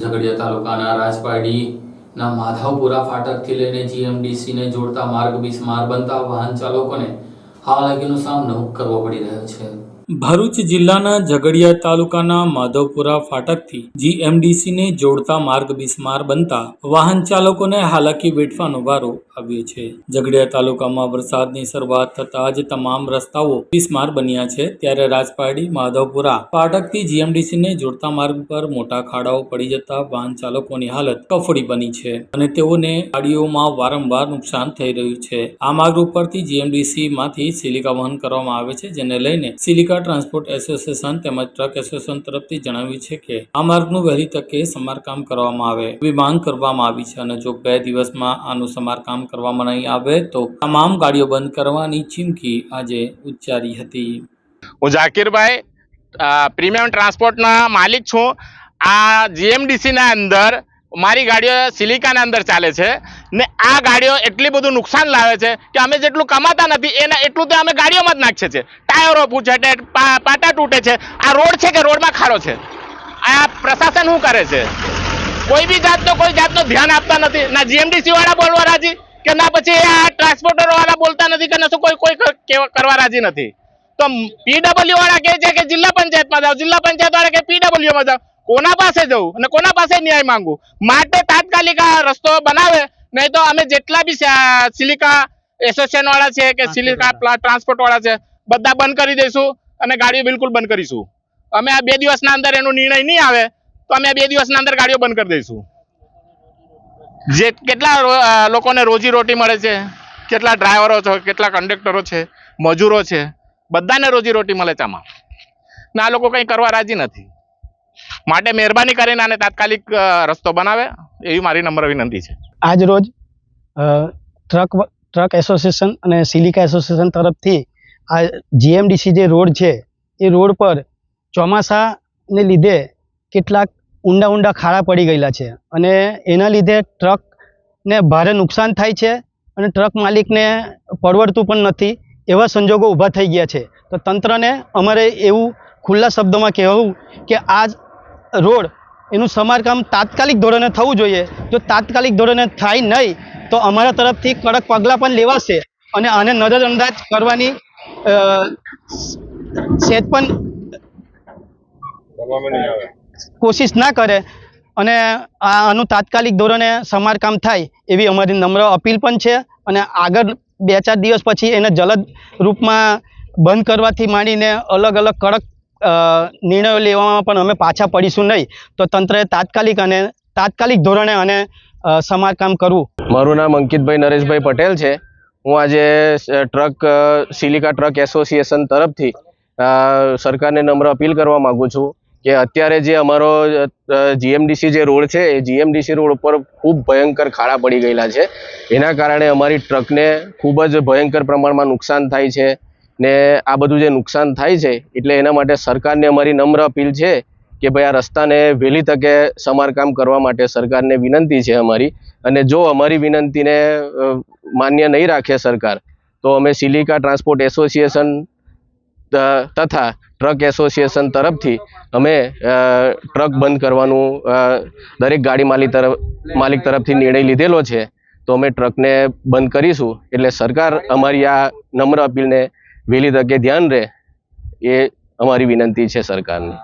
ઝઘડિયા તાલુકાના રાજપાડીના માધવપુરા ફાટકથી લઈને જીએમડીસીને જોડતા માર્ગ બિસ્માર બનતા વાહન ચાલકોને હાલાકીનો સામનો કરવો પડી રહ્યો છે. ભરૂચ જિલ્લાના ઝઘડિયા તાલુકાના માધવપુરા ફાટકથી જીએમડીસીને જોડતા માર્ગ બિસ્માર બનતા વાહન ચાલકોને હાલાકી વેઠવાનો વારો આવ્યો છે. ઝઘડિયા તાલુકામાં વરસાદની શરૂઆત થતાં જ તમામ રસ્તાઓ બિસ્માર બન્યા છે. ત્યારે રાજપાડી, માધવપુરા ફાટકથી જીએમડીસીને જોડતા માર્ગ પર મોટા ખાડાઓ પડી જતા વાહન ચાલકોની હાલત કફોડી બની છે અને તેઓને ગાડીઓમાં વારંવાર નુકસાન થઈ રહ્યું છે. આ માર્ગ ઉપરથી જીએમડીસી માંથી સિલિકા વહન કરવામાં આવે છે, જેને લઈને સિલિકા ટ્રાન્સપોર્ટ એસોસિએશન તેમજ ટ્રક એસોસિએશન તરફથી જણાવ્યું છે કે આ માર્ગનું વહેલી તકે સમારકામ કરવામાં આવે. એવી માંગ કરવામાં આવી છે અને જો બે દિવસમાં આનું સમારકામ કરવામાં નહીં આવે તો તમામ ગાડીઓ બંધ કરવાની ચીમકી આજે ઉચ્ચારી હતી. હું ઝાકીરભાઈ પ્રીમિયમ ટ્રાન્સપોર્ટના માલિક છું. આ જીએમડીસીના અંદર મારી ગાડીઓ સિલિકાના અંદર ચાલે છે ને આ ગાડીઓ એટલી બધું નુકસાન લાવે છે કે અમે જેટલું કમાતા નથી, એના એટલું તો અમે ગાડીઓમાં જ નાખીએ છીએ. ટાયરો પૂછે છે પાટા તૂટે છે. આ રોડ છે કે રોડમાં ખાડો છે? આ પ્રશાસન શું કરે છે? કોઈ બી જાતનો, કોઈ જાતનો ધ્યાન આપતા નથી. ના જીએમડીસી વાળા બોલવા રાજી કે ના પછી આ ટ્રાન્સપોર્ટર વાળા બોલતા નથી કે ના શું કોઈ કોઈ કરવા રાજી નથી? તો પીડબ્લ્યુ વાળા કહે છે કે જિલ્લા પંચાયતમાં જાઓ, જિલ્લા પંચાયત વાળા કે પીડબલ્યુમાં જાઓ. કોના પાસે જવું અને કોના પાસે ન્યાય માંગવું? માટે તાત્કાલિક આ રસ્તો બનાવે નહીં તો અમે જેટલા બી સિલિકા એસોસિએશન વાળા છે કે સિલિકા ટ્રાન્સપોર્ટ વાળા. છે બધા બંધ કરી દઈશું અને ગાડીઓ બિલકુલ બંધ કરીશું. અમે આ બે દિવસના અંદર એનો નિર્ણય નહીં આવે તો અમે આ બે દિવસના અંદર ગાડીઓ બંધ કરી દઈશું. જે કેટલા લોકોને રોજી રોટી મળે છે કેટલા ડ્રાઈવરો છે કેટલા કંડક્ટરો છે મજૂરો છે બધાને રોજી રોટી મળે છે આમાં. ને આ લોકો કંઈ કરવા રાજી નથી. માટે મહેરબાની કરીને આને તાત્કાલિક રસ્તો બનાવે, એવી મારી નમ્ર વિનંતી છે. આજ રોજ ટ્રક ટ્રક એસોસિએશન અને સિલિકા એસોસિએશન તરફથી આ જીએમડીસી જે રોડ છે, એ રોડ પર ચોમાસાને લીધે કેટલાક ઊંડા ઊંડા ખાડા પડી ગયેલા છે. અને એના લીધે ટ્રકને ભારે નુકસાન થાય છે અને ટ્રક માલિકને પરવડતું પણ નથી, એવા સંજોગો ઊભા થઈ ગયા છે. તો તંત્રને અમારે એવું ખુલ્લા શબ્દોમાં કહેવું કે આ રોડ એનું સમારકામ તાત્કાલિક ધોરણે થવું જોઈએ. જો તાત્કાલિક ધોરણે થાય નહીં તો અમારા તરફથી કડક પગલાં પણ લેવાશે અને આને નજરઅંદાજ કરવાની સેજ પણ કોશિશ ના કરે અને આનું તાત્કાલિક ધોરણે સમારકામ થાય એવી અમારી નમ્ર અપીલ પણ છે અને આગળ બે ચાર દિવસ પછી એને જલદ રૂપમાં બંધ કરવાથી માંડીને અલગ અલગ કડક નિર્ણયો લેવામાં પણ અમે પાછા પડીશું નહીં. તો તંત્રએ તાત્કાલિક અને તાત્કાલિક ધોરણે અને સમારકામ કરવું. મારું નામ અંકિતભાઈ નરેશભાઈ પટેલ છે. હું આજે ટ્રક સિલિકા ટ્રક એસોસિએશન તરફથી સરકારને નમ્ર અપીલ કરવા માગું છું કે અત્યારે જે અમારો જીએમડીસી જે રોડ છે, એ જીએમડીસી રોડ ઉપર ખૂબ ભયંકર ખાડા પડી ગયેલા છે. એના કારણે અમારી ટ્રકને ખૂબ જ ભયંકર પ્રમાણમાં નુકસાન થાય છે. ને આ બધું જે નુકસાન થાય છે, એટલે એના માટે સરકારને અમારી નમ્ર અપીલ છે કે ભાઈ આ રસ્તાને વહેલી તકે સમારકામ કરવા માટે સરકારને વિનંતી છે અમારી. અને જો અમારી વિનંતીને માન્ય નહીં રાખે સરકાર, તો અમે સિલિકા ટ્રાન્સપોર્ટ એસોસિએશન તથા ટ્રક એસોસિએશન તરફથી અમે ટ્રક બંધ કરવાનું દરેક ગાડી માલિક તરફ, માલિક તરફથી નિર્ણય લીધેલો છે, તો અમે ટ્રકને બંધ કરીશું. એટલે સરકાર અમારી આ નમ્ર અપીલને વહેલી તકે ધ્યાન રહે એ અમારી વિનંતી છે સરકારને.